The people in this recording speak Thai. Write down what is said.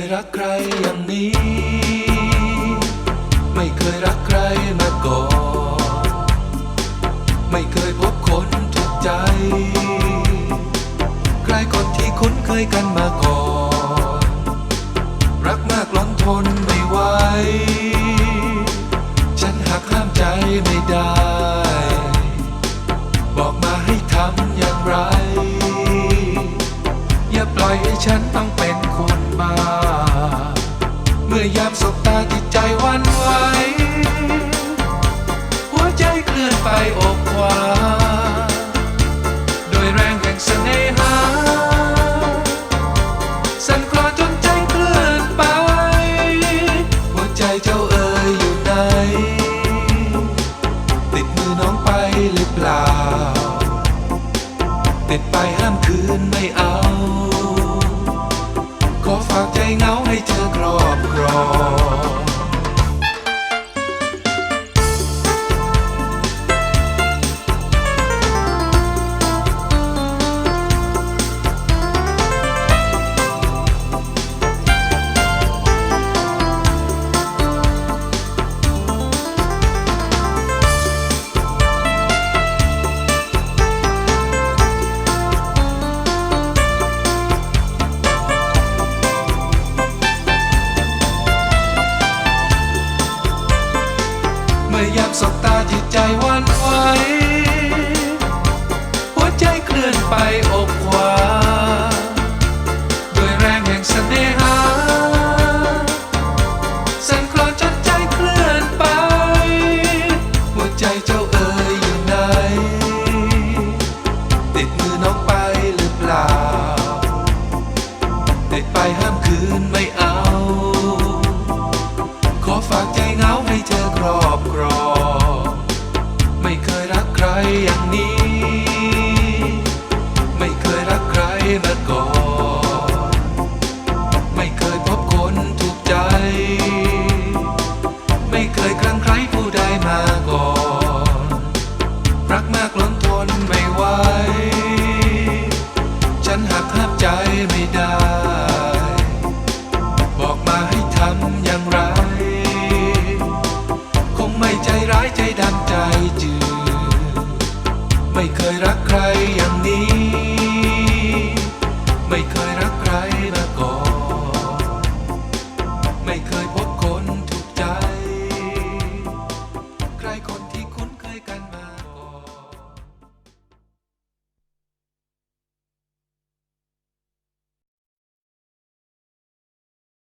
ยรักใครอย่างนี้ ไม่เคยรักใครมาก่อน ไม่เคยพบคนถูกใจ ใครคนที่คุ้นเคยกันมาก่อน รักมากล้นทนไม่ไหว ฉันหักห้ามใจไม่ได้ บอกมาให้ทำอย่างไร อย่าปล่อยให้ฉันต้องเป็นคนบ้า มื่อยามสบตาจิตใจวันไหวหัวใจเคลื่อนไปอกขวาโดยแรงแห่งเสน่หา สั่นคลอนจนใจเคลื่อนไป หัวใจเจ้าเอ๋ยอยู่ไหน ติดมือน้องไปหรือเปล่า ติดไปห้ามคืนไม่เอา อ อยามสบตาจิตใจวัน ฝากใจเหงาให้เธอครอบครอง ไม่เคยรักใครอย่างนี้ ไม่เคยรักใครมาก่อน ไม่เคยพบคนถูกใจ ไม่เคยครั้งใครผู้ใดมาก่อน รักมากล้น ใจดันใจดำใจจืดไม่เคยรักใครอย่างนี้